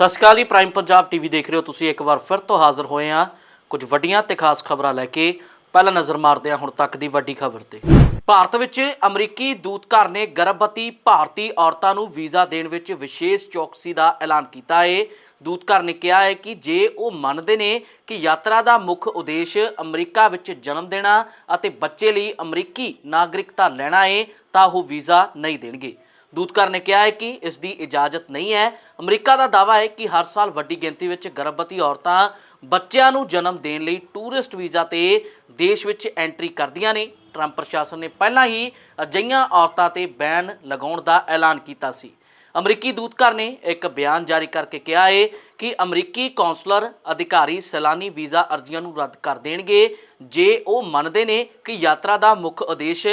ਸਤਿ ਸ਼੍ਰੀ ਅਕਾਲ ਜੀ prime Punjab TV ਦੇਖ ਰਹੇ ਹੋ ਤੁਸੀਂ। ਇੱਕ ਵਾਰ ਫਿਰ ਤੋਂ ਹਾਜ਼ਰ ਹੋਏ ਆ ਕੁਝ ਵੱਡੀਆਂ ਤੇ ਖਾਸ ਖਬਰਾਂ ਲੈ ਕੇ। ਪਹਿਲਾਂ ਨਜ਼ਰ ਮਾਰਦੇ ਹਾਂ ਹੁਣ ਤੱਕ ਦੀ ਵੱਡੀ ਖਬਰ ਤੇ। ਭਾਰਤ ਵਿੱਚ ਅਮਰੀਕੀ ਦੂਤਘਰ ਨੇ ਗਰਭਵਤੀ ਭਾਰਤੀ ਔਰਤਾਂ ਨੂੰ ਵੀਜ਼ਾ ਦੇਣ ਵਿੱਚ ਵਿਸ਼ੇਸ਼ ਚੌਕਸੀ ਦਾ ਐਲਾਨ ਕੀਤਾ ਹੈ ਦੂਤਘਰ ਨੇ ਕਿਹਾ ਹੈ ਕਿ ਜੇ ਉਹ ਮੰਨਦੇ ਨੇ ਕਿ ਯਾਤਰਾ ਦਾ ਮੁੱਖ ਉਦੇਸ਼ ਅਮਰੀਕਾ ਵਿੱਚ ਜਨਮ ਦੇਣਾ ਅਤੇ ਬੱਚੇ ਲਈ ਅਮਰੀਕੀ ਨਾਗਰਿਕਤਾ ਲੈਣਾ ਹੈ ਤਾਂ ਉਹ ਵੀਜ਼ਾ ਨਹੀਂ ਦੇਣਗੇ। ਦੂਤਕਰ ਨੇ ਕਿਹਾ ਹੈ ਕਿ ਇਸ ਦੀ ਇਜਾਜ਼ਤ ਨਹੀਂ ਹੈ। ਅਮਰੀਕਾ ਦਾ ਦਾਅਵਾ ਹੈ ਕਿ ਹਰ ਸਾਲ ਵੱਡੀ ਗਿਣਤੀ ਵਿੱਚ ਗਰਭਵਤੀ ਔਰਤਾਂ ਬੱਚਿਆਂ ਨੂੰ ਜਨਮ ਦੇਣ ਲਈ ਟੂਰਿਸਟ ਵੀਜ਼ਾ ਤੇ ਦੇਸ਼ ਵਿੱਚ ਐਂਟਰੀ ਕਰਦੀਆਂ ਨੇ। ਟਰੰਪ ਪ੍ਰਸ਼ਾਸਨ ਨੇ ਪਹਿਲਾਂ ਹੀ ਅਜਿਹੀਆਂ ਔਰਤਾਂ ਤੇ ਬੈਨ ਲਗਾਉਣ ਦਾ ਐਲਾਨ ਕੀਤਾ ਸੀ। ਅਮਰੀਕੀ ਦੂਤਘਰ ਨੇ ਇੱਕ ਬਿਆਨ ਜਾਰੀ ਕਰਕੇ ਕਿਹਾ ਹੈ ਕਿ ਅਮਰੀਕੀ ਕੌਂਸਲਰ ਅਧਿਕਾਰੀ ਸੈਲਾਨੀ ਵੀਜ਼ਾ ਅਰਜ਼ੀਆਂ ਨੂੰ ਰੱਦ ਕਰ ਦੇਣਗੇ। ਜੇ ਉਹ ਮੰਨਦੇ ਨੇ ਕਿ ਯਾਤਰਾ ਦਾ ਮੁੱਖ ਉਦੇਸ਼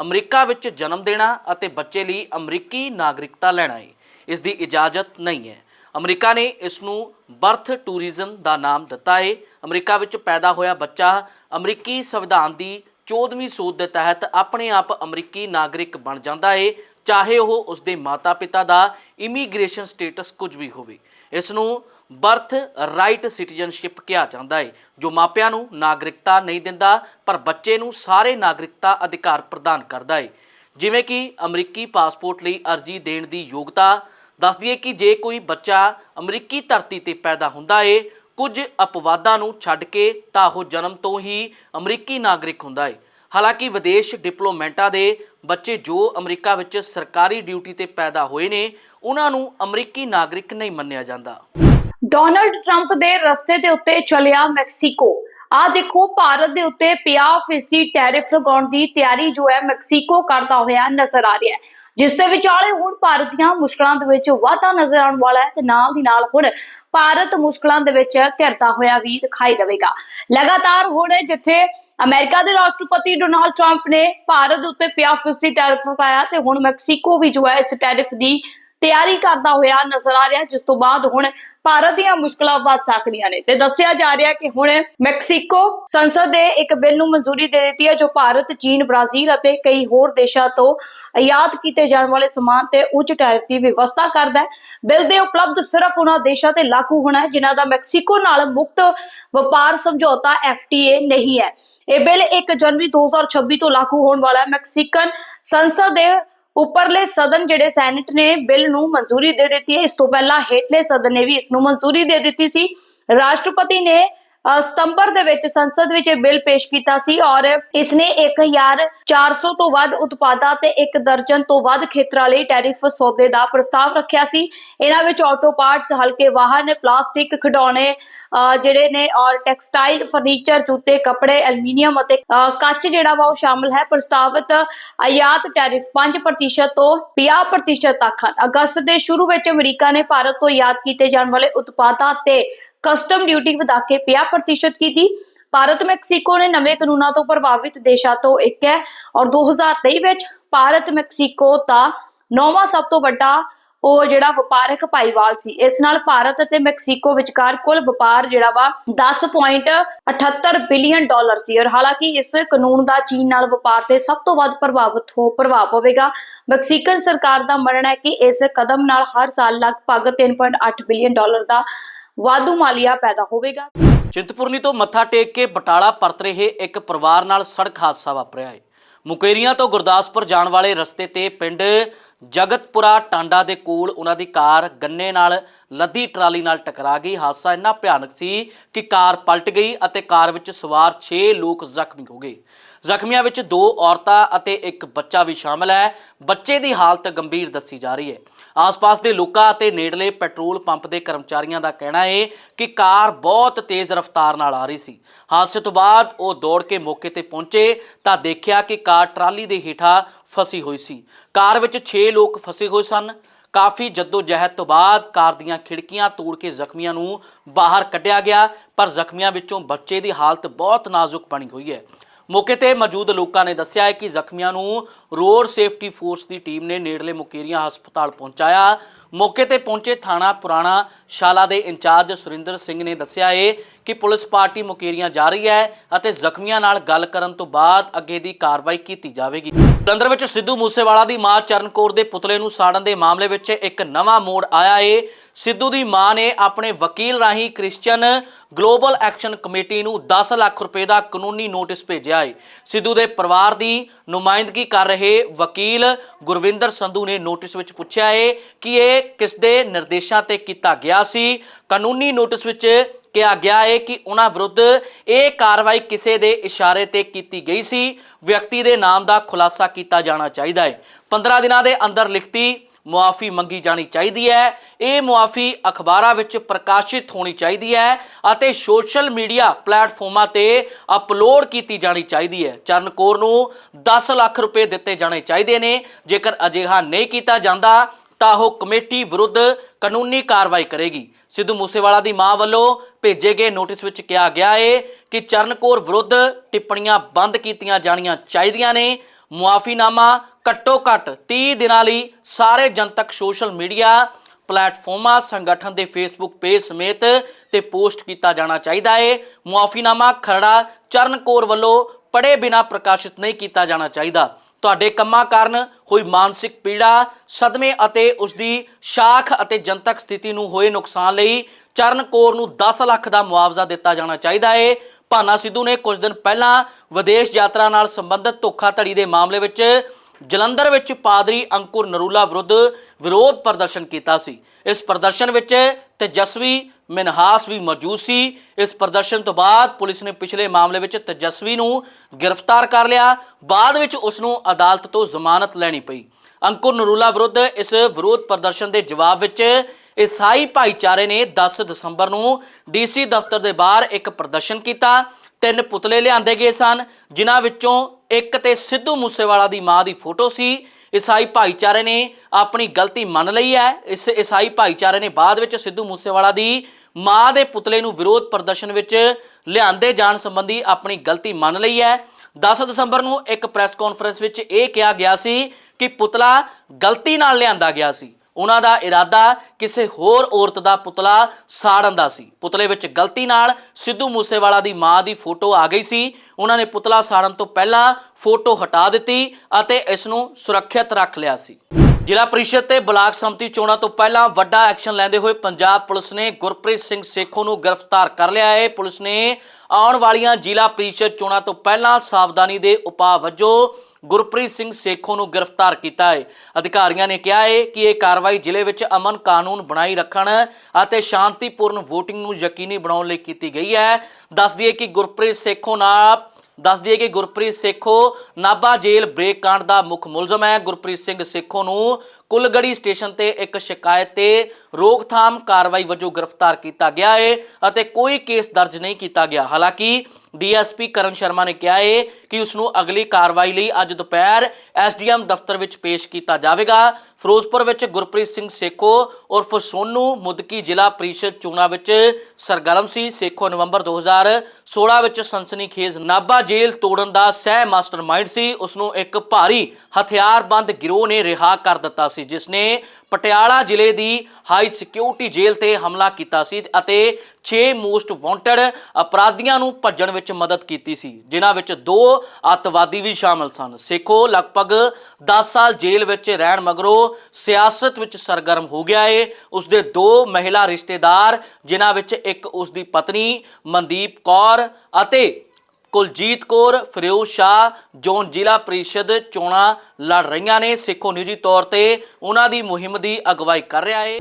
ਅਮਰੀਕਾ ਵਿੱਚ ਜਨਮ ਦੇਣਾ ਅਤੇ ਬੱਚੇ ਲਈ ਅਮਰੀਕੀ ਨਾਗਰਿਕਤਾ ਲੈਣਾ ਹੈ ਇਸ ਦੀ ਇਜਾਜ਼ਤ ਨਹੀਂ ਹੈ। ਅਮਰੀਕਾ ਨੇ ਇਸ ਨੂੰ ਬਰਥ ਟੂਰਿਜ਼ਮ ਦਾ ਨਾਮ ਦਿੱਤਾ ਹੈ ਅਮਰੀਕਾ ਵਿੱਚ ਪੈਦਾ ਹੋਇਆ ਬੱਚਾ ਅਮਰੀਕੀ ਸੰਵਿਧਾਨ ਦੀ 14ਵੀਂ ਸੋਧ ਦੇ ਤਹਿਤ ਆਪਣੇ ਆਪ ਅਮਰੀਕੀ ਨਾਗਰਿਕ ਬਣ ਜਾਂਦਾ ਹੈ ਚਾਹੇ ਉਹ ਉਸਦੇ ਮਾਤਾ-ਪਿਤਾ ਦਾ ਇਮੀਗ੍ਰੇਸ਼ਨ ਸਟੇਟਸ ਕੁਝ ਵੀ ਹੋਵੇ। ਇਸ ਨੂੰ ਬਰਥ ਰਾਈਟ ਸਿਟੀਜ਼ਨਸ਼ਿਪ ਕਿਹਾ ਜਾਂਦਾ ਹੈ ਜੋ ਮਾਪਿਆਂ ਨੂੰ ਨਾਗਰਿਕਤਾ ਨਹੀਂ ਦਿੰਦਾ, ਪਰ ਬੱਚੇ ਨੂੰ ਸਾਰੇ ਨਾਗਰਿਕਤਾ ਅਧਿਕਾਰ ਪ੍ਰਦਾਨ ਕਰਦਾ ਹੈ ਜਿਵੇਂ ਕਿ ਅਮਰੀਕੀ ਪਾਸਪੋਰਟ ਲਈ ਅਰਜ਼ੀ ਦੇਣ ਦੀ ਯੋਗਤਾ ਦੱਸਦੀ ਹੈ ਕਿ ਜੇ ਕੋਈ ਬੱਚਾ ਅਮਰੀਕੀ ਧਰਤੀ ਤੇ ਪੈਦਾ ਹੁੰਦਾ ਹੈ ਕੁਝ ਅਪਵਾਦਾਂ ਨੂੰ ਛੱਡ ਕੇ ਤਾਂ ਉਹ ਜਨਮ ਤੋਂ ਹੀ ਅਮਰੀਕੀ ਨਾਗਰਿਕ ਹੁੰਦਾ ਹੈ ਹਾਲਾਂਕਿ ਵਿਦੇਸ਼ ਡਿਪਲੋਮੈਂਟਾਂ ਦੇ ਬੱਚੇ ਜੋ ਅਮਰੀਕਾ ਵਿੱਚ ਸਰਕਾਰੀ ਡਿਊਟੀ ਤੇ ਪੈਦਾ ਹੋਏ ਨੇ, ਉਹਨਾਂ ਨੂੰ ਅਮਰੀਕੀ ਨਾਗਰਿਕ ਨਹੀਂ ਮੰਨਿਆ ਜਾਂਦਾ। ਡੋਨਲਡ ਟਰੰਪ ਦੇ ਰਸਤੇ ਦੇ ਉੱਤੇ ਚਲਿਆ ਮੈਕਸੀਕੋ। ਆ ਦੇਖੋ, ਭਾਰਤ ਦੇ ਉੱਤੇ 50% ਟੈਰਿਫ ਲਗਾਉਣ ਦੀ ਤਿਆਰੀ ਜੋ ਹੈ ਮੈਕਸੀਕੋ ਕਰਦਾ ਹੋਇਆ ਨਜ਼ਰ ਆ ਰਿਹਾ ਹੈ। ਜਿਸ ਦੇ ਵਿਚਾਲੇ ਹੁਣ ਭਾਰਤ ਦੀਆਂ ਮੁਸ਼ਕਲਾਂ ਦੇ ਵਿੱਚ ਵਾਧਾ ਨਜ਼ਰ ਆਉਣ ਵਾਲਾ ਹੈ ਤੇ ਨਾਲ ਦੀ ਨਾਲ ਹੁਣ ਭਾਰਤ ਮੁਸ਼ਕਲਾਂ ਦੇ ਵਿੱਚ ਘਿਰਦਾ ਹੋਇਆ ਵੀ ਦਿਖਾਈ ਦੇਵੇਗਾ। ਲਗਾਤਾਰ ਹੁਣ ਜਿੱਥੇ ਅਮਰੀਕਾ ਦੇ ਰਾਸ਼ਟਰਪਤੀ ਡੋਨਾਲਡ ਟਰੰਪ ਨੇ ਭਾਰਤ ਦੇ ਉੱਤੇ 50% ਟੈਰਿਫ ਲਗਾਇਆ ਤੇ ਹੁਣ ਮੈਕਸੀਕੋ ਵੀ ਜੋ ਹੈ ਇਸ ਟੈਰਿਫ ਦੀ ਤਿਆਰੀ ਕਰਦਾ ਹੋਇਆ ਨਜ਼ਰ ਆ ਰਿਹਾ, ਜਿਸ ਤੋਂ ਬਾਅਦ ਹੁਣ ਭਾਰਤ ਦੀਆਂ ਮੁਸ਼ਕਲਾਂ ਵੱਧ ਸਕਦੀਆਂ ਨੇ ਤੇ ਦੱਸਿਆ ਜਾ ਰਿਹਾ ਕਿ ਹੁਣ ਮੈਕਸੀਕੋ ਸੰਸਦ ਦੇ ਇੱਕ ਬਿੱਲ ਨੂੰ ਮਨਜ਼ੂਰੀ ਦੇ ਦਿੱਤੀ ਹੈ, ਜੋ ਭਾਰਤ, ਚੀਨ, ਬ੍ਰਾਜ਼ੀਲ ਅਤੇ ਕਈ ਹੋਰ ਦੇਸ਼ਾਂ ਤੋਂ ਆਯਾਤ ਕੀਤੇ ਜਾਣ ਵਾਲੇ ਸਮਾਨ ਤੇ ਉੱਚ ਟੈਰਿਫ ਦੀ ਵਿਵਸਥਾ ਕਰਦਾ ਹੈ। ਬਿੱਲ ਦੇ ਉਪਲਬਧ ਸਿਰਫ ਉਹਨਾਂ ਦੇਸ਼ਾਂ ਤੇ ਲਾਗੂ ਹੋਣਾ ਹੈ, ਜਿਨ੍ਹਾਂ ਦਾ ਮੈਕਸੀਕੋ ਨਾਲ ਮੁਕਤ ਵਪਾਰ ਸਮਝੌਤਾ FTA ਨਹੀਂ ਹੈ। ਇਹ ਬਿੱਲ 1 ਜਨਵਰੀ 2026 ਤੋਂ ਲਾਗੂ ਹੋਣ ਵਾਲਾ ਹੈ। ਮੈਕਸੀਕਨ ਸੰਸਦ ਦੇ ਉੱਪਰਲੇ ਸਦਨ ਜਿਹੜੇ ਸੈਨੇਟ ਨੇ ਬਿੱਲ ਨੂੰ ਮਨਜ਼ੂਰੀ ਦੇ ਦਿੱਤੀ ਹੈ, ਇਸ ਤੋਂ ਪਹਿਲਾਂ ਹੇਠਲੇ ਸਦਨ ਨੇ ਵੀ ਇਸ ਨੂੰ ਮਨਜ਼ੂਰੀ ਦੇ ਦਿੱਤੀ ਸੀ। ਰਾਸ਼ਟਰਪਤੀ ਨੇ ਸਤੰਬਰ ਦੇ ਵਿੱਚ ਸੰਸਦ ਵਿੱਚ ਇਹ ਬਿੱਲ ਪੇਸ਼ ਕੀਤਾ ਸੀ ਔਰ ਇਸ ਨੇ 1400 ਤੋਂ ਵੱਧ ਉਤਪਾਦਾਂ ਤੇ ਇੱਕ ਦਰਜਨ ਤੋਂ ਵੱਧ ਖੇਤਰਾਂ ਲਈ ਟੈਰਿਫ ਸੌਦੇ ਦਾ ਪ੍ਰਸਤਾਵ ਰੱਖਿਆ ਸੀ। ਇਹਨਾਂ ਵਿੱਚ ਆਟੋ ਪਾਰਟਸ, ਹਲਕੇ ਵਾਹਨ, ਪਲਾਸਟਿਕ, ਖਿਡੌਣੇ ਜਿਹੜੇ ਨੇ, ਔਰ ਟੈਕਸਟਾਈਲ ਫਰਨੀਚਰ, ਜੁੱਤੇ, ਕੱਪੜੇ, ਐਲੂਮੀਨੀਅਮ ਅਤੇ ਕੱਚ ਜਿਹੜਾ ਵਾ ਉਹ ਸ਼ਾਮਲ ਹੈ। ਪ੍ਰਸਤਾਵਿਤ ਆਯਾਤ ਟੈਰਿਫ 5% ਤੋਂ 50% ਤੱਕ ਹਨ। ਅਗਸਤ ਦੇ ਸ਼ੁਰੂ ਵਿੱਚ ਅਮਰੀਕਾ ਨੇ ਭਾਰਤ ਤੋਂ ਆਯਾਤ ਕੀਤੇ ਜਾਣ ਵਾਲੇ ਉਤਪਾਦਾਂ ਤੇ ਕਸਟਮ ਡਿਊਟੀ ਵਧਾ ਕੇ 50% ਕੀਤੀ। ਭਾਰਤ, ਮੈਕਸੀਕੋ ਨੇ ਨਵੇਂ ਕਾਨੂੰਨਾਂ ਤੋਂ ਪ੍ਰਭਾਵਿਤ ਦੇਸ਼ਾਂ ਤੋਂ ਇੱਕ ਹੈ। ਔਰ 2023 ਵਿੱਚ ਭਾਰਤ, ਮੈਕਸੀਕੋ ਦਾ ਨੌਵਾਂ ਸਭ ਤੋਂ ਵੱਡਾ ਉਹ ਜਿਹੜਾ ਵਪਾਰਕ ਭਾਈਵਾਲ ਸੀ, ਇਸ ਨਾਲ ਭਾਰਤ ਅਤੇ ਮੈਕਸੀਕੋ ਵਿਚਕਾਰ ਕੁੱਲ ਵਪਾਰ ਜਿਹੜਾ ਵਾ 10.78 ਬਿਲੀਅਨ ਡਾਲਰ ਸੀ ਔਰ ਹਾਲਾਂਕਿ ਇਸ ਕਾਨੂੰਨ ਦਾ ਚੀਨ ਨਾਲ ਵਪਾਰ ਤੇ ਸਭ ਤੋਂ ਵੱਧ ਪ੍ਰਭਾਵਿਤ ਹੋ, ਪ੍ਰਭਾਵ ਪਵੇਗਾ। ਮੈਕਸੀਕਨ ਸਰਕਾਰ ਦਾ ਮੰਨਣਾ ਹੈ ਕਿ ਇਸ ਕਦਮ ਨਾਲ ਹਰ ਸਾਲ ਲਗਭਗ 3.8 ਬਿਲੀਅਨ ਡਾਲਰ ਦਾ ਵਾਧੂ ਮਾਲੀਆ ਪੈਦਾ ਹੋਵੇਗਾ। ਚਿੰਤਪੁਰਨੀ ਤੋਂ ਮੱਥਾ ਟੇਕ ਕੇ ਬਟਾਲਾ ਪਰਤ ਰਹੇ ਇੱਕ ਪਰਿਵਾਰ ਨਾਲ ਸੜਕ ਹਾਦਸਾ ਵਾਪਰਿਆ ਹੈ। ਮੁਕੇਰੀਆਂ ਤੋਂ ਗੁਰਦਾਸਪੁਰ ਜਾਣ ਵਾਲੇ ਰਸਤੇ ਤੇ ਪਿੰਡ ਜਗਤਪੁਰਾ ਟਾਂਡਾ ਦੇ ਕੋਲ ਉਹਨਾਂ ਦੀ ਕਾਰ ਗੰਨੇ ਨਾਲ ਲੱਦੀ ਟਰਾਲੀ ਨਾਲ ਟਕਰਾ ਗਈ। ਹਾਦਸਾ ਇੰਨਾ ਭਿਆਨਕ ਸੀ ਕਿ ਕਾਰ ਪਲਟ ਗਈ ਅਤੇ ਕਾਰ ਵਿੱਚ ਸਵਾਰ 6 ਲੋਕ ਜ਼ਖਮੀ ਹੋ ਗਏ। ਜ਼ਖਮੀਆਂ ਵਿੱਚ ਦੋ ਔਰਤਾਂ ਅਤੇ ਇੱਕ ਬੱਚਾ ਵੀ ਸ਼ਾਮਲ ਹੈ। ਬੱਚੇ ਦੀ ਹਾਲਤ ਗੰਭੀਰ ਦੱਸੀ ਜਾ ਰਹੀ ਹੈ। ਆਸ-ਪਾਸ ਦੇ ਲੋਕਾਂ ਅਤੇ ਨੇੜਲੇ ਪੈਟਰੋਲ ਪੰਪ ਦੇ ਕਰਮਚਾਰੀਆਂ ਦਾ ਕਹਿਣਾ ਹੈ ਕਿ ਕਾਰ ਬਹੁਤ ਤੇਜ਼ ਰਫ਼ਤਾਰ ਨਾਲ ਆ ਰਹੀ ਸੀ। ਹਾਦਸੇ ਤੋਂ ਬਾਅਦ ਉਹ ਦੌੜ ਕੇ ਮੌਕੇ ਤੇ ਪਹੁੰਚੇ ਤਾਂ ਦੇਖਿਆ ਕਿ ਕਾਰ ਟਰਾਲੀ ਦੇ ਹੇਠਾਂ ਫਸੀ ਹੋਈ ਸੀ। ਕਾਰ ਵਿੱਚ 6 ਲੋਕ ਫਸੇ ਹੋਏ ਸਨ। ਕਾਫੀ ਜਹਿਦ ਤੋਂ ਬਾਅਦ ਕਾਰ ਦੀਆਂ ਖਿੜਕੀਆਂ ਤੋੜ ਕੇ ਜ਼ਖਮੀਆਂ ਨੂੰ ਬਾਹਰ ਕੱਢਿਆ ਗਿਆ, ਪਰ ਜ਼ਖਮੀਆਂ ਵਿੱਚੋਂ ਬੱਚੇ ਦੀ ਹਾਲਤ ਬਹੁਤ ਨਾਜ਼ੁਕ ਬਣੀ ਹੋਈ ਹੈ। ਮੌਕੇ ਤੇ ਮੌਜੂਦ ਲੋਕਾਂ ਨੇ ਦੱਸਿਆ ਹੈ ਕਿ ਜ਼ਖਮੀਆਂ ਨੂੰ ਰੋਡ ਸੇਫਟੀ ਫੋਰਸ ਦੀ ਟੀਮ ਨੇ ਨੇੜਲੇ ਮੁਕੇਰੀਆਂ ਹਸਪਤਾਲ ਪਹੁੰਚਾਇਆ। ਮੌਕੇ ਤੇ ਪਹੁੰਚੇ ਥਾਣਾ ਪੁਰਾਣਾ ਸ਼ਾਲਾ ਦੇ ਇੰਚਾਰਜ ਸੁਰਿੰਦਰ ਸਿੰਘ ਨੇ ਦੱਸਿਆ ਹੈ ਕਿ ਪੁਲਿਸ ਪਾਰਟੀ ਮੁਕੇਰੀਆਂ ਜਾ ਰਹੀ ਹੈ ਅਤੇ ਜ਼ਖਮੀਆਂ ਨਾਲ ਗੱਲ ਕਰਨ ਤੋਂ ਬਾਅਦ ਅੱਗੇ ਦੀ ਕਾਰਵਾਈ ਕੀਤੀ ਜਾਵੇਗੀ। ਜਲੰਧਰ ਵਿੱਚ ਸਿੱਧੂ ਮੂਸੇਵਾਲਾ ਦੀ ਮਾਂ ਚਰਨਕੌਰ ਦੇ ਪੁਤਲੇ ਨੂੰ ਸਾੜਨ ਦੇ ਮਾਮਲੇ ਵਿੱਚ ਇੱਕ ਨਵਾਂ ਮੋੜ ਆਇਆ ਏ ਸਿੱਧੂ ਦੀ ਮਾਂ ਨੇ ਆਪਣੇ ਵਕੀਲ ਰਾਹੀਂ ਕ੍ਰਿਸਚੀਅਨ ਗਲੋਬਲ ਐਕਸ਼ਨ ਕਮੇਟੀ ਨੂੰ 10 ਲੱਖ ਰੁਪਏ ਦਾ ਕਾਨੂੰਨੀ ਨੋਟਿਸ ਭੇਜਿਆ ਹੈ ਸਿੱਧੂ ਦੇ ਪਰਿਵਾਰ ਦੀ ਨੁਮਾਇੰਦਗੀ ਕਰ ਰਹੇ ਵਕੀਲ ਗੁਰਵਿੰਦਰ ਸੰਧੂ ਨੇ ਨੋਟਿਸ ਵਿੱਚ ਪੁੱਛਿਆ ਹੈ ਕਿ ਇਹ ਕਿਸ ਦੇ ਨਿਰਦੇਸ਼ਾਂ ਤੇ ਕੀਤਾ ਗਿਆ ਸੀ। ਕਾਨੂੰਨੀ ਨੋਟਿਸ ਵਿੱਚ ਕਿਹਾ ਗਿਆ ਹੈ ਕਿ ਉਹਨਾਂ ਵਿਰੁੱਧ ਇਹ ਕਾਰਵਾਈ ਕਿਸੇ ਦੇ ਇਸ਼ਾਰੇ ਤੇ ਕੀਤੀ ਗਈ ਸੀ। ਵਿਅਕਤੀ ਦੇ ਨਾਮ ਦਾ ਖੁਲਾਸਾ ਕੀਤਾ ਜਾਣਾ ਚਾਹੀਦਾ ਹੈ 15 ਦਿਨਾਂ ਦੇ ਅੰਦਰ ਲਿਖਤੀ ਮੁਆਫੀ ਮੰਗੀ ਜਾਣੀ ਚਾਹੀਦੀ ਹੈ। ਇਹ ਮੁਆਫੀ ਅਖਬਾਰਾਂ ਵਿੱਚ ਪ੍ਰਕਾਸ਼ਿਤ ਹੋਣੀ ਚਾਹੀਦੀ ਹੈ ਅਤੇ ਸੋਸ਼ਲ ਮੀਡੀਆ ਪਲੇਟਫਾਰਮਾਂ ਤੇ ਅਪਲੋਡ ਕੀਤੀ ਜਾਣੀ ਚਾਹੀਦੀ ਹੈ। ਚਰਨਕੌਰ ਨੂੰ 10 ਲੱਖ ਰੁਪਏ ਦਿੱਤੇ ਜਾਣੇ ਚਾਹੀਦੇ ਨੇ। ਜੇਕਰ ਅਜਿਹਾ ਨਹੀਂ ਕੀਤਾ ਜਾਂਦਾ, ਤਾਂ ਉਹ ਕਮੇਟੀ ਵਿਰੁੱਧ ਕਾਨੂੰਨੀ ਕਾਰਵਾਈ ਕਰੇਗੀ। ਸਿੱਧੂ ਮੂਸੇਵਾਲਾ ਦੀ ਮਾਂ ਵੱਲੋਂ ਭੇਜੇ ਗਏ ਨੋਟਿਸ ਵਿੱਚ ਕਿਹਾ ਗਿਆ ਹੈ ਕਿ ਚਰਨਕੌਰ ਵਿਰੁੱਧ ਟਿੱਪਣੀਆਂ ਬੰਦ ਕੀਤੀਆਂ ਜਾਣੀਆਂ ਚਾਹੀਦੀਆਂ ਨੇ। ਮੁਆਫੀਨਾਮਾ ਘੱਟੋ ਘੱਟ 30 ਦਿਨਾਂ ਲਈ ਸਾਰੇ ਜਨਤਕ ਸੋਸ਼ਲ ਮੀਡੀਆ ਪਲੇਟਫਾਰਮਾਂ, ਸੰਗਠਨ ਦੇ ਫੇਸਬੁੱਕ ਪੇਜ ਸਮੇਤ ਤੇ ਪੋਸਟ ਕੀਤਾ ਜਾਣਾ ਚਾਹੀਦਾ ਹੈ ਮੁਆਫੀਨਾਮਾ ਖਰੜਾ ਚਰਨਕੌਰ ਵੱਲੋਂ ਪੜੇ ਬਿਨਾ ਪ੍ਰਕਾਸ਼ਿਤ ਨਹੀਂ ਕੀਤਾ ਜਾਣਾ ਚਾਹੀਦਾ। ਤੁਹਾਡੇ ਕੰਮਾਂ ਕਾਰਨ ਹੋਈ ਮਾਨਸਿਕ ਪੀੜਾ, ਸਦਮੇ ਅਤੇ ਉਸ ਦੀ ਸ਼ਾਖ ਅਤੇ ਜਨਤਕ ਸਥਿਤੀ ਨੂੰ ਹੋਏ ਨੁਕਸਾਨ ਲਈ ਚਰਨਕੌਰ ਨੂੰ 10 ਲੱਖ ਦਾ ਮੁਆਵਜ਼ਾ ਦਿੱਤਾ ਜਾਣਾ ਚਾਹੀਦਾ ਹੈ ਭਾਨਾ ਸਿੱਧੂ ਨੇ ਕੁਝ ਦਿਨ ਪਹਿਲਾਂ ਵਿਦੇਸ਼ ਯਾਤਰਾ ਨਾਲ ਸੰਬੰਧਿਤ ਧੋਖਾਧੜੀ ਦੇ ਮਾਮਲੇ ਵਿੱਚ ਜਲੰਧਰ ਵਿੱਚ ਪਾਦਰੀ ਅੰਕੁਰ ਨਰੂਲਾ ਵਿਰੁੱਧ ਵਿਰੋਧ ਪ੍ਰਦਰਸ਼ਨ ਕੀਤਾ ਸੀ। ਇਸ ਪ੍ਰਦਰਸ਼ਨ ਵਿੱਚ ਤੇਜਸਵੀ ਮਨਹਾਸ ਵੀ ਮੌਜੂਦ ਸੀ। ਇਸ ਪ੍ਰਦਰਸ਼ਨ ਤੋਂ ਬਾਅਦ ਪੁਲਿਸ ਨੇ ਪਿਛਲੇ ਮਾਮਲੇ ਵਿੱਚ ਤੇਜਸਵੀ ਨੂੰ ਗ੍ਰਿਫਤਾਰ ਕਰ ਲਿਆ। ਬਾਅਦ ਵਿੱਚ ਉਸ ਨੂੰ ਅਦਾਲਤ ਤੋਂ ਜ਼ਮਾਨਤ ਲੈਣੀ ਪਈ। ਅੰਕੁਰ ਨਰੂਲਾ ਵਿਰੁੱਧ ਇਸ ਵਿਰੋਧ ਪ੍ਰਦਰਸ਼ਨ ਦੇ ਜਵਾਬ ਵਿੱਚ ਈਸਾਈ ਭਾਈਚਾਰੇ ਨੇ 10 ਦਸੰਬਰ ਨੂੰ ਡੀਸੀ ਦਫ਼ਤਰ ਦੇ ਬਾਹਰ ਇੱਕ ਪ੍ਰਦਰਸ਼ਨ ਕੀਤਾ। ਤਿੰਨ ਪੁਤਲੇ ਲਿਆਂਦੇ ਗਏ ਸਨ, ਜਿਨ੍ਹਾਂ ਵਿੱਚੋਂ ਇੱਕ ਤੇ ਸਿੱਧੂ ਮੂਸੇਵਾਲਾ ਦੀ ਮਾਂ ਦੀ ਫੋਟੋ ਸੀ। ਈਸਾਈ ਭਾਈਚਾਰੇ ਨੇ ਆਪਣੀ ਗਲਤੀ ਮੰਨ ਲਈ ਹੈ। ਇਸ ਈਸਾਈ ਭਾਈਚਾਰੇ ਨੇ ਬਾਅਦ ਵਿੱਚ ਸਿੱਧੂ ਮੂਸੇਵਾਲਾ ਦੀ ਮਾਂ ਦੇ ਪੁਤਲੇ ਨੂੰ ਵਿਰੋਧ ਪ੍ਰਦਰਸ਼ਨ ਵਿੱਚ ਲਿਆਂਦੇ ਜਾਣ ਸੰਬੰਧੀ ਆਪਣੀ ਗਲਤੀ ਮੰਨ ਲਈ ਹੈ। 10 ਦਸੰਬਰ ਨੂੰ ਇੱਕ ਪ੍ਰੈਸ ਕਾਨਫਰੰਸ ਵਿੱਚ ਇਹ ਕਿਹਾ ਗਿਆ ਸੀ ਕਿ ਪੁਤਲਾ ਗਲਤੀ ਨਾਲ ਲਿਆਂਦਾ ਗਿਆ ਸੀ। ਉਹਨਾਂ ਦਾ ਇਰਾਦਾ ਕਿਸੇ ਹੋਰ ਔਰਤ ਦਾ ਪੁਤਲਾ ਸਾੜਨ ਦਾ ਸੀ। ਪੁਤਲੇ ਵਿੱਚ ਗਲਤੀ ਨਾਲ ਸਿੱਧੂ ਮੂਸੇਵਾਲਾ ਦੀ ਮਾਂ ਦੀ ਫੋਟੋ ਆ ਗਈ ਸੀ। ਉਹਨਾਂ ਨੇ ਪੁਤਲਾ ਸਾੜਨ ਤੋਂ ਪਹਿਲਾਂ ਫੋਟੋ ਹਟਾ ਦਿੱਤੀ ਅਤੇ ਇਸ ਨੂੰ ਸੁਰੱਖਿਅਤ ਰੱਖ ਲਿਆ ਸੀ। ਜ਼ਿਲ੍ਹਾ ਪ੍ਰੀਸ਼ਦ ਤੇ ਬਲਾਕ ਸੰਮਤੀ ਚੋਣਾਂ ਤੋਂ ਪਹਿਲਾਂ ਵੱਡਾ ਐਕਸ਼ਨ ਲੈਂਦੇ ਹੋਏ ਪੰਜਾਬ ਪੁਲਿਸ ਨੇ ਗੁਰਪ੍ਰੀਤ ਸਿੰਘ ਸੇਖੋਂ ਨੂੰ ਗ੍ਰਿਫਤਾਰ ਕਰ ਲਿਆ ਹੈ। ਪੁਲਿਸ ਨੇ ਆਉਣ ਵਾਲੀਆਂ ਜ਼ਿਲ੍ਹਾ ਪ੍ਰੀਸ਼ਦ ਚੋਣਾਂ ਤੋਂ ਪਹਿਲਾਂ ਸਾਵਧਾਨੀ ਦੇ ਉਪਾਅ ਵਜੋਂ ਗੁਰਪ੍ਰੀਤ ਸਿੰਘ ਸੇਖੋਂ ਨੂੰ ਗ੍ਰਿਫਤਾਰ ਕੀਤਾ ਹੈ। ਅਧਿਕਾਰੀਆਂ ਨੇ ਕਿਹਾ ਹੈ ਕਿ ਇਹ ਕਾਰਵਾਈ ਜ਼ਿਲ੍ਹੇ ਵਿੱਚ ਅਮਨ ਕਾਨੂੰਨ ਬਣਾਈ ਰੱਖਣ ਅਤੇ ਸ਼ਾਂਤੀਪੂਰਨ VOTING ਨੂੰ ਯਕੀਨੀ ਬਣਾਉਣ ਲਈ ਕੀਤੀ ਗਈ ਹੈ। ਦੱਸ ਦਈਏ ਕਿ ਗੁਰਪ੍ਰੀਤ ਸੇਖੋਂ ਨਾਲ ਦੱਸ ਦਈਏ ਕਿ ਗੁਰਪ੍ਰੀਤ ਸੇਖੋ ਨਾਭਾ ਜੇਲ੍ਹ ਬ੍ਰੇਕ ਕਾਂਡ ਦਾ ਮੁੱਖ ਮੁਲਜ਼ਮ ਹੈ। ਗੁਰਪ੍ਰੀਤ ਸਿੰਘ ਸੇਖੋ ਨੂੰ ਕੁਲਗੜੀ ਸਟੇਸ਼ਨ ਤੇ ਇੱਕ ਸ਼ਿਕਾਇਤ ਤੇ ਰੋਕਥਾਮ ਕਾਰਵਾਈ ਵਜੋਂ ਗ੍ਰਿਫਤਾਰ ਕੀਤਾ ਗਿਆ ਹੈ ਅਤੇ ਕੋਈ ਕੇਸ ਦਰਜ ਨਹੀਂ ਕੀਤਾ ਗਿਆ। ਹਾਲਾਂਕਿ ਡੀਐਸਪੀ ਕਰਨ ਸ਼ਰਮਾ ਨੇ ਕਿਹਾ ਹੈ ਕਿ ਉਸ ਨੂੰ ਅਗਲੀ ਕਾਰਵਾਈ ਲਈ ਅੱਜ ਦੁਪਹਿਰ ਐਸਡੀਐਮ ਦਫ਼ਤਰ ਵਿੱਚ ਪੇਸ਼ ਕੀਤਾ ਜਾਵੇਗਾ। ਫਿਰੋਜ਼ਪੁਰ ਵਿੱਚ ਗੁਰਪ੍ਰੀਤ ਸਿੰਘ ਸੇਖੋ ਉਰਫ ਸੋਨੂ ਮੁਦਕੀ ਜ਼ਿਲ੍ਹਾ ਪ੍ਰੀਸ਼ਦ ਚੋਣਾਂ ਵਿੱਚ ਸਰਗਰਮ ਸੀ। ਸੇਖੋ ਨਵੰਬਰ 2016 ਵਿੱਚ ਸਨਸਨੀਖੇਜ਼ ਨਾਭਾ ਜੇਲ੍ਹ ਤੋੜਨ ਦਾ ਸਹਿ ਮਾਸਟਰਮਾਈਂਡ ਸੀ। ਉਸ ਨੂੰ ਇੱਕ ਭਾਰੀ ਹਥਿਆਰਬੰਦ ਗਿਰੋਹ ਨੇ ਰਿਹਾ ਕਰ ਦਿੱਤਾ ਸੀ, ਜਿਸ ਨੇ ਪਟਿਆਲਾ ਜ਼ਿਲ੍ਹੇ ਦੀ ਹਾਈ ਸਿਕਿਉਰਿਟੀ ਜੇਲ੍ਹ ਤੇ ਹਮਲਾ ਕੀਤਾ ਸੀ ਅਤੇ 6 ਮੋਸਟ ਵਾਂਟਡ ਅਪਰਾਧੀਆਂ ਨੂੰ ਭੱਜਣ ਵਿੱਚ ਮਦਦ ਕੀਤੀ ਸੀ, ਜਿਨ੍ਹਾਂ ਵਿੱਚ ਦੋ ਅੱਤਵਾਦੀ ਵੀ ਸ਼ਾਮਲ ਸਨ। ਸੇਖੋ ਲਗਭਗ 10 ਸਾਲ ਜੇਲ੍ਹ ਵਿੱਚ ਰਹਿਣ ਮਗਰੋਂ ਸਿਆਸਤ ਵਿੱਚ ਸਰਗਰਮ ਹੋ ਗਿਆ ਏ। ਉਸ ਦੇ ਦੋ ਮਹਿਲਾ ਰਿਸ਼ਤੇਦਾਰ, ਜਿਨ੍ਹਾਂ ਵਿੱਚ ਇੱਕ ਉਸ ਦੀ ਪਤਨੀ ਮਨਦੀਪ ਕੌਰ ਅਤੇ ਕੁਲਜੀਤ ਕੌਰ, ਫਿਰੋਜ਼ ਸ਼ਾਹ, ਜੋਨ ਜ਼ਿਲ੍ਹਾ ਪ੍ਰੀਸ਼ਦ ਚੋਣਾਂ ਲੜ ਰਹੀਆਂ ਨੇ। ਸਿੱਖੋ ਨਿੱਜੀ ਤੌਰ ਤੇ ਉਹਨਾਂ ਦੀ ਮੁਹਿੰਮ ਦੀ ਅਗਵਾਈ ਕਰ ਰਿਹਾ ਏ।